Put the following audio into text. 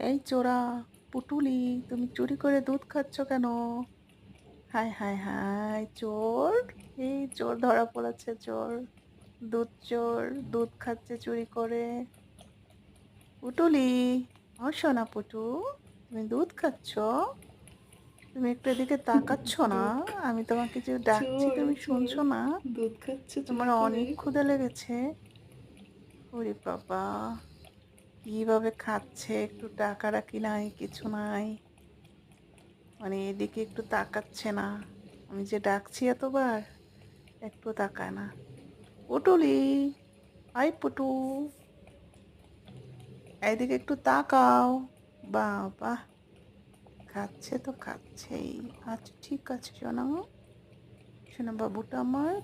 এই চোরা পুটুলি তুমি চুরি করে দুধ খাচ্ছ কেন? হায় হায় হায় চোর। এই চোর ধরা পড়েছে চোর। দুধ চোর দুধ খাচ্ছে চুরি করে। পুটুলি ও সোনা পুটু তুমি দুধ খাচ্ছ? তুমি একটু এদিকে তাকাচ্ছ না? আমি তোমাকে যে ডাকছি তুমি। শুনছো না? দুধ খাচ্ছে তোমার অনেক ক্ষুধা লেগেছে। ওরে বাবা। কীভাবে খাচ্ছে? একটু টাকা রাখি নাই, কিছু নাই। মানে এদিকে একটু তাকাচ্ছে না। আমি যে ডাকছি এতবার একটু তাকায় না। পুটুলি, আই পুটু। এদিকে একটু তাকাও। বাবা, খাচ্ছে তো খাচ্ছেই। আচ্ছা ঠিক আছে, শোনা। শোনা, বাবুটা আমার